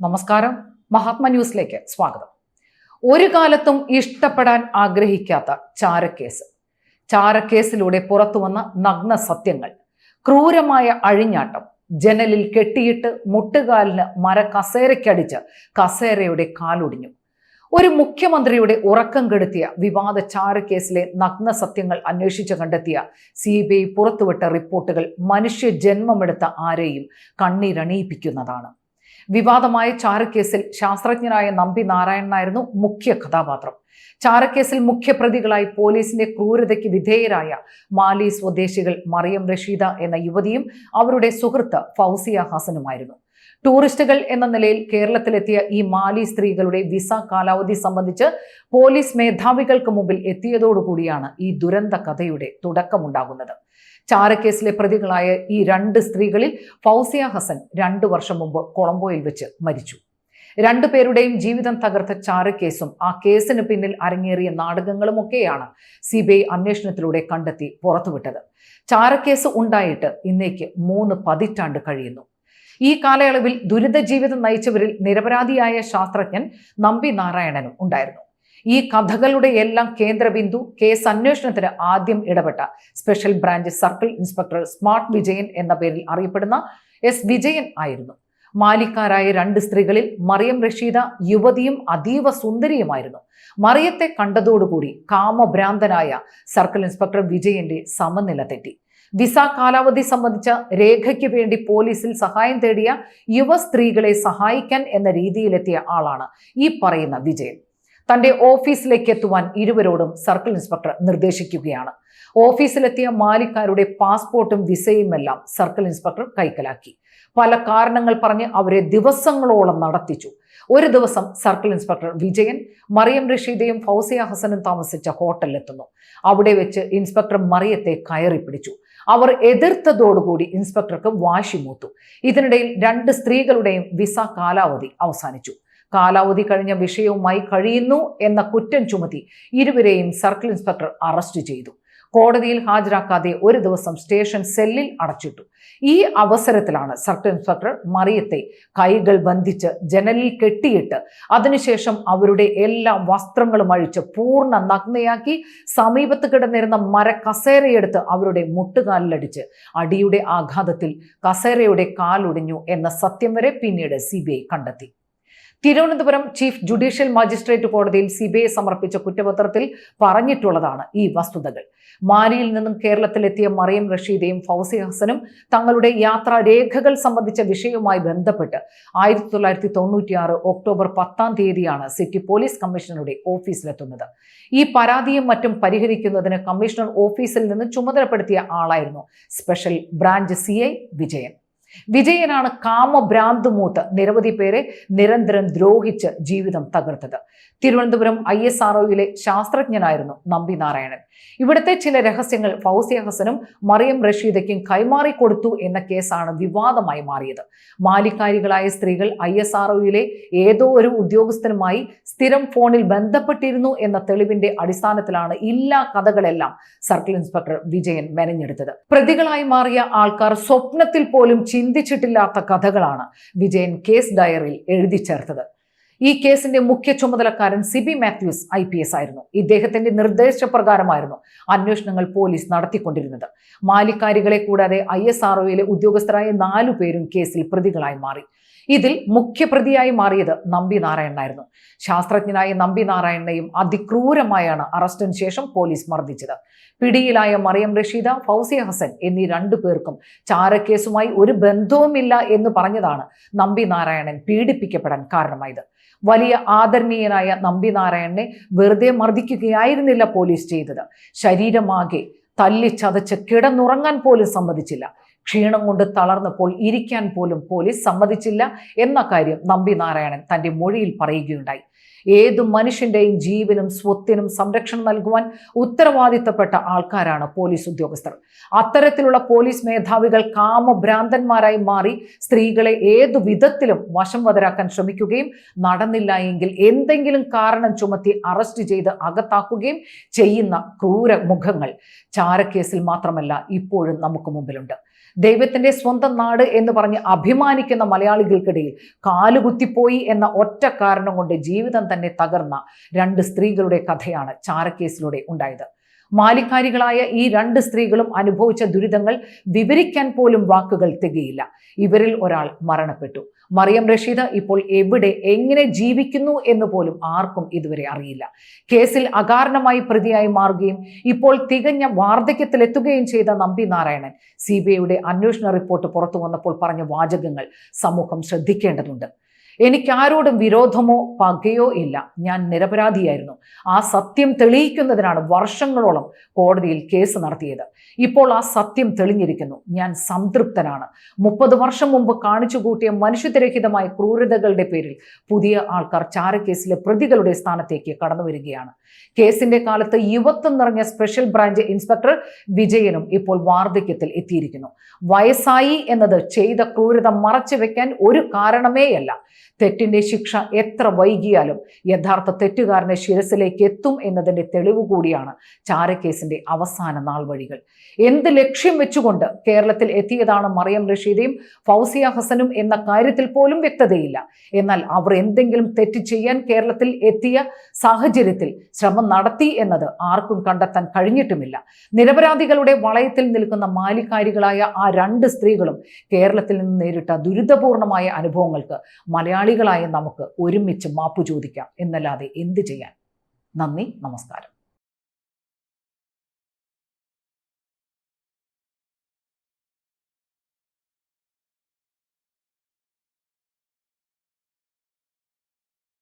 നമസ്കാരം. മഹാത്മ ന്യൂസിലേക്ക് സ്വാഗതം. ഒരു കാലത്തും ഇഷ്ടപ്പെടാൻ ആഗ്രഹിക്കാത്ത ചാരക്കേസ്. ചാരക്കേസിലൂടെ പുറത്തുവന്ന നഗ്ന സത്യങ്ങൾ ക്രൂരമായ അഴിഞ്ഞാട്ടം ജനലിൽ കെട്ടിയിട്ട് മുട്ടുകാലിന് മര കസേരയ്ക്കടിച്ച് കസേരയുടെ കാലൊടിഞ്ഞു. ഒരു മുഖ്യമന്ത്രിയുടെ ഉറക്കം കെടുത്തിയ വിവാദ ചാരക്കേസിലെ നഗ്ന സത്യങ്ങൾ അന്വേഷിച്ച് കണ്ടെത്തിയ സി ബി ഐ പുറത്തുവിട്ട റിപ്പോർട്ടുകൾ മനുഷ്യ ജന്മമെടുത്ത ആരെയും കണ്ണീരണിയിപ്പിക്കുന്നതാണ്. വിവാദമായ ചാരക്കേസിൽ ശാസ്ത്രജ്ഞനായ നമ്പി നാരായണനായിരുന്നു മുഖ്യ കഥാപാത്രം. ചാരക്കേസിൽ മുഖ്യപ്രതികളായി പോലീസിന്റെ ക്രൂരതയ്ക്ക് വിധേയരായ മാലി സ്വദേശികൾ മറിയം റഷീദ എന്ന യുവതിയും അവരുടെ സുഹൃത്ത് ഫൗസിയ ഹസനുമായിരുന്നു. ടൂറിസ്റ്റുകൾ എന്ന നിലയിൽ കേരളത്തിലെത്തിയ ഈ മാലി സ്ത്രീകളുടെ വിസ കാലാവധി സംബന്ധിച്ച് പോലീസ് മേധാവികൾക്ക് മുമ്പിൽ എത്തിയതോടുകൂടിയാണ് ഈ ദുരന്ത കഥയുടെ തുടക്കമുണ്ടാകുന്നത്. ചാരക്കേസിലെ പ്രതികളായ ഈ രണ്ട് സ്ത്രീകളിൽ ഫൗസിയ ഹസൻ രണ്ടു വർഷം മുമ്പ് കൊളംബോയിൽ വെച്ച് മരിച്ചു. രണ്ടു പേരുടെയും ജീവിതം തകർത്ത ചാരക്കേസും ആ കേസിന് പിന്നിൽ അരങ്ങേറിയ നാടകങ്ങളുമൊക്കെയാണ് സി ബി ഐ അന്വേഷണത്തിലൂടെ കണ്ടെത്തി പുറത്തുവിട്ടത്. ചാരക്കേസ് ഉണ്ടായിട്ട് ഇന്നേക്ക് മൂന്ന് പതിറ്റാണ്ട് കഴിയുന്നു. ഈ കാലയളവിൽ ദുരിത ജീവിതം നയിച്ചവരിൽ നിരപരാധിയായ ശാസ്ത്രജ്ഞൻ നമ്പി നാരായണനും ഉണ്ടായിരുന്നു. ഈ കഥകളുടെ എല്ലാം കേന്ദ്രബിന്ദു കേസ് അന്വേഷണത്തിന് ആദ്യം ഇടപെട്ട special branch circle inspector smart Vijayan എന്ന പേരിൽ അറിയപ്പെടുന്ന എസ് വിജയൻ ആയിരുന്നു. മാലിക്കാരായ രണ്ട് സ്ത്രീകളിൽ മറിയം റഷീദ യുവതിയും അതീവ സുന്ദരിയുമായിരുന്നു. മറിയത്തെ കണ്ടതോടുകൂടി കാമഭ്രാന്തനായ സർക്കിൾ ഇൻസ്പെക്ടർ വിജയന്റെ സമനില തെറ്റി. വിസ കാലാവധി സംബന്ധിച്ച രേഖയ്ക്ക് വേണ്ടി പോലീസിൽ സഹായം തേടിയ യുവ സ്ത്രീകളെ സഹായിക്കാൻ എന്ന രീതിയിലെത്തിയ ആളാണ് ഈ പറയുന്ന വിജയൻ. തന്റെ ഓഫീസിലേക്ക് എത്തുവാൻ ഇരുവരോടും സർക്കിൾ ഇൻസ്പെക്ടർ നിർദ്ദേശിക്കുകയാണ്. ഓഫീസിലെത്തിയ മാലിക്കാരുടെ പാസ്പോർട്ടും വിസയും എല്ലാം സർക്കിൾ ഇൻസ്പെക്ടർ കൈക്കലാക്കി. പല കാരണങ്ങൾ പറഞ്ഞ് അവരെ ദിവസങ്ങളോളം നടത്തിച്ചു. ഒരു ദിവസം സർക്കിൾ ഇൻസ്പെക്ടർ വിജയൻ മറിയം റഷീദയും ഫൗസിയ ഹസനും താമസിച്ച ഹോട്ടലിലെത്തുന്നു. അവിടെ വെച്ച് ഇൻസ്പെക്ടർ മറിയത്തെ കയറി പിടിച്ചു. അവർ എതിർത്തതോടുകൂടി ഇൻസ്പെക്ടർക്ക് വാശി മൂത്തു. ഇതിനിടയിൽ രണ്ട് സ്ത്രീകളുടെയും വിസ കാലാവധി അവസാനിച്ചു. കാലാവധി കഴിഞ്ഞ വിഷയവുമായി കഴിയുന്നു എന്ന കുറ്റം ചുമത്തി ഇരുവരെയും സർക്കിൾ ഇൻസ്പെക്ടർ അറസ്റ്റ് ചെയ്തു. കോടതിയിൽ ഹാജരാക്കാതെ ഒരു ദിവസം സ്റ്റേഷൻ സെല്ലിൽ അടച്ചിട്ടു. ഈ അവസരത്തിലാണ് സർക്കിൾ ഇൻസ്പെക്ടർ മറിയത്തെ കൈകൾ ബന്ധിച്ച് ജനലിൽ കെട്ടിയിട്ട് അതിനുശേഷം അവരുടെ എല്ലാ വസ്ത്രങ്ങളും അഴിച്ച് പൂർണ നഗ്നയാക്കി സമീപത്ത് കിടന്നിരുന്ന മര കസേരയെടുത്ത് അവരുടെ മുട്ടുകാലിലടിച്ച് അടിയുടെ ആഘാതത്തിൽ കസേരയുടെ കാലൊടിഞ്ഞു എന്ന സത്യം വരെ പിന്നീട് സി കണ്ടെത്തി. തിരുവനന്തപുരം ചീഫ് ജുഡീഷ്യൽ മജിസ്ട്രേറ്റ് കോടതിയിൽ സി സമർപ്പിച്ച കുറ്റപത്രത്തിൽ പറഞ്ഞിട്ടുള്ളതാണ് ഈ വസ്തുതകൾ. മാലിയിൽ നിന്നും കേരളത്തിലെത്തിയ മറിയം റഷീദയും ഫൗസി ഹസനും തങ്ങളുടെ യാത്രാരേഖകൾ സംബന്ധിച്ച വിഷയവുമായി ബന്ധപ്പെട്ട് ആയിരത്തി തൊള്ളായിരത്തി തൊണ്ണൂറ്റിയാറ് ഒക്ടോബർ പത്താം തീയതിയാണ് സിറ്റി പോലീസ് കമ്മീഷണറുടെ ഓഫീസിലെത്തുന്നത്. ഈ പരാതിയും മറ്റും പരിഹരിക്കുന്നതിന് കമ്മീഷണർ ഓഫീസിൽ നിന്ന് ചുമതലപ്പെടുത്തിയ ആളായിരുന്നു സ്പെഷ്യൽ ബ്രാഞ്ച് സി വിജയൻ. വിജയനാണ് കാമഭ്രാന്ത് മൂത്ത് നിരവധി പേരെ നിരന്തരം ദ്രോഹിച്ച് ജീവിതം തകർത്തത്. തിരുവനന്തപുരം ഐ എസ് ആർ ശാസ്ത്രജ്ഞനായിരുന്നു നമ്പി നാരായണൻ. ഇവിടുത്തെ ചില രഹസ്യങ്ങൾ ഫൗസിയ ഹസനും മറിയം റഷീദയ്ക്കും കൈമാറി കൊടുത്തു എന്ന കേസാണ് വിവാദമായി മാറിയത്. മാലിക്കാരികളായ സ്ത്രീകൾ ഐ എസ് ആർ ഏതോ ഒരു ഉദ്യോഗസ്ഥനുമായി സ്ഥിരം ഫോണിൽ ബന്ധപ്പെട്ടിരുന്നു എന്ന തെളിവിന്റെ അടിസ്ഥാനത്തിലാണ് ഇല്ലാ കഥകളെല്ലാം സർക്കിൾ ഇൻസ്പെക്ടർ വിജയൻ മെനഞ്ഞെടുത്തത്. പ്രതികളായി മാറിയ ആൾക്കാർ സ്വപ്നത്തിൽ പോലും ചിന്തിച്ചിട്ടില്ലാത്ത കഥകളാണ് വിജയൻ കേസ് ഡയറിയിൽ എഴുതി ചേർത്തത്. ഈ കേസിന്റെ മുഖ്യ ചുമതലക്കാരൻ Sibi Mathews I P S ആയിരുന്നു. ഇദ്ദേഹത്തിന്റെ നിർദ്ദേശപ്രകാരമായിരുന്നു അന്വേഷണങ്ങൾ പോലീസ് നടത്തിക്കൊണ്ടിരുന്നത്. മാലിക്കാരികളെ കൂടാതെ ഐ എസ് ആർ ഉദ്യോഗസ്ഥരായ നാലു പേരും കേസിൽ പ്രതികളായി മാറി. ഇതിൽ മുഖ്യപ്രതിയായി മാറിയത് നമ്പി നാരായണനായിരുന്നു. ശാസ്ത്രജ്ഞനായ നമ്പി നാരായണനെയും അതിക്രൂരമായാണ് അറസ്റ്റിന് ശേഷം പോലീസ് മർദ്ദിച്ചത്. പിടിയിലായ മറിയം റഷീദ ഫൗസിയ ഹസൻ എന്നീ രണ്ടു പേർക്കും ചാരക്കേസുമായി ഒരു ബന്ധവുമില്ല എന്ന് പറഞ്ഞതാണ് നമ്പി നാരായണൻ പീഡിപ്പിക്കപ്പെടാൻ കാരണമായത്. വലിയ ആദരണീയനായ നമ്പി നാരായണനെ വെറുതെ മർദ്ദിക്കുകയായിരുന്നില്ല പോലീസ് ചെയ്തത്. ശരീരമാകെ തല്ലിച്ചതച്ച് കിടന്നുറങ്ങാൻ പോലും സമ്മതിച്ചില്ല. ക്ഷീണം കൊണ്ട് തളർന്നപ്പോൾ ഇരിക്കാൻ പോലും പോലീസ് സമ്മതിച്ചില്ല എന്ന കാര്യം നമ്പി നാരായണൻ തന്റെ മൊഴിയിൽ പറയുകയുണ്ടായി. ഏതു മനുഷ്യന്റെയും ജീവനും സ്വത്തിനും സംരക്ഷണം നൽകുവാൻ ഉത്തരവാദിത്തപ്പെട്ട ആൾക്കാരാണ് പോലീസ് ഉദ്യോഗസ്ഥർ. അത്തരത്തിലുള്ള പോലീസ് മേധാവികൾ കാമഭ്രാന്തന്മാരായി മാറി സ്ത്രീകളെ ഏതു വിധത്തിലും വശം വതരാക്കാൻ ശ്രമിക്കുകയും നടന്നില്ല എങ്കിൽ എന്തെങ്കിലും കാരണം ചുമത്തി അറസ്റ്റ് ചെയ്ത് അകത്താക്കുകയും ചെയ്യുന്ന ക്രൂര മുഖങ്ങൾ ചാരക്കേസിൽ മാത്രമല്ല ഇപ്പോഴും നമുക്ക് മുമ്പിലുണ്ട്. ദൈവത്തിന്റെ സ്വന്തം നാട് എന്ന് പറഞ്ഞ് അഭിമാനിക്കുന്ന മലയാളികൾക്കിടയിൽ കാലുകുത്തിപ്പോയി എന്ന ഒറ്റ കാരണം കൊണ്ട് ജീവിതം തന്നെ തകർന്ന രണ്ട് സ്ത്രീകളുടെ കഥയാണ് ചാരക്കേസിലൂടെ ഉണ്ടായത്. മാലിക്കാരികളായ ഈ രണ്ട് സ്ത്രീകളും അനുഭവിച്ച ദുരിതങ്ങൾ വിവരിക്കാൻ പോലും വാക്കുകൾ തികയില്ല. ഇവരിൽ ഒരാൾ മരണപ്പെട്ടു. മറിയം റഷീദ് ഇപ്പോൾ എവിടെ എങ്ങനെ ജീവിക്കുന്നു എന്ന് പോലും ആർക്കും ഇതുവരെ അറിയില്ല. കേസിൽ അകാരണമായി പ്രതിയായി മാറുകയും ഇപ്പോൾ തികഞ്ഞ വാർദ്ധക്യത്തിലെത്തുകയും ചെയ്ത നമ്പി നാരായണൻ സി ബി ഐയുടെ അന്വേഷണ റിപ്പോർട്ട് പുറത്തു വന്നപ്പോൾ പറഞ്ഞ വാചകങ്ങൾ സമൂഹം ശ്രദ്ധിക്കേണ്ടതുണ്ട്. എനിക്ക് ആരോടും വിരോധമോ പകയോ ഇല്ല. ഞാൻ നിരപരാധിയായിരുന്നു. ആ സത്യം തെളിയിക്കുന്നതിനാണ് വർഷങ്ങളോളം കോടതിയിൽ കേസ് നടത്തിയത്. ഇപ്പോൾ ആ സത്യം തെളിഞ്ഞിരിക്കുന്നു. ഞാൻ സംതൃപ്തനാണ്. മുപ്പത് വർഷം മുമ്പ് കാണിച്ചു കൂട്ടിയ മനുഷ്യരഹിതമായ ക്രൂരതകളുടെ പേരിൽ പുതിയ ആൾക്കാർ ചാരക്കേസിലെ പ്രതികളുടെ സ്ഥാനത്തേക്ക് കടന്നു വരികയാണ്. കേസിന്റെ കാലത്ത് യുവത്വം നിറഞ്ഞ സ്പെഷ്യൽ ബ്രാഞ്ച് ഇൻസ്പെക്ടർ വിജയനും ഇപ്പോൾ വാർദ്ധക്യത്തിൽ എത്തിയിരിക്കുന്നു. വയസ്സായി എന്നത് ചെയ്ത ക്രൂരത മറച്ചു വെക്കാൻ ഒരു കാരണമേയല്ല. തെറ്റിന്റെ ശിക്ഷ എത്ര വൈകിയാലും യഥാർത്ഥ തെറ്റുകാരനെ ശിരസിലേക്ക് എത്തും എന്നതിന്റെ തെളിവ് കൂടിയാണ് ചാരക്കേസിന്റെ അവസാന നാൾ വഴികൾ. എന്ത് ലക്ഷ്യം വെച്ചുകൊണ്ട് കേരളത്തിൽ എത്തിയതാണ് മറിയം റഷീദയും ഫൗസിയ ഹസനും എന്ന കാര്യത്തിൽ പോലും വ്യക്തതയില്ല. എന്നാൽ അവർ എന്തെങ്കിലും തെറ്റ് ചെയ്യാൻ കേരളത്തിൽ എത്തിയ സാഹചര്യത്തിൽ ശ്രമം നടത്തി എന്നത് ആർക്കും കണ്ടെത്താൻ കഴിഞ്ഞിട്ടുമില്ല. നിരപരാധികളുടെ വളയത്തിൽ നിൽക്കുന്ന മാലിക്കാരികളായ ആ രണ്ട് സ്ത്രീകളും കേരളത്തിൽ നിന്ന് നേരിട്ട ദുരിതപൂർണമായ അനുഭവങ്ങൾക്ക് മലയാളികളായ നമുക്ക് ഒരുമിച്ച് മാപ്പു ചോദിക്കാം എന്നല്ലാതെ എന്ത് ചെയ്യാൻ? നന്ദി നമസ്കാരം.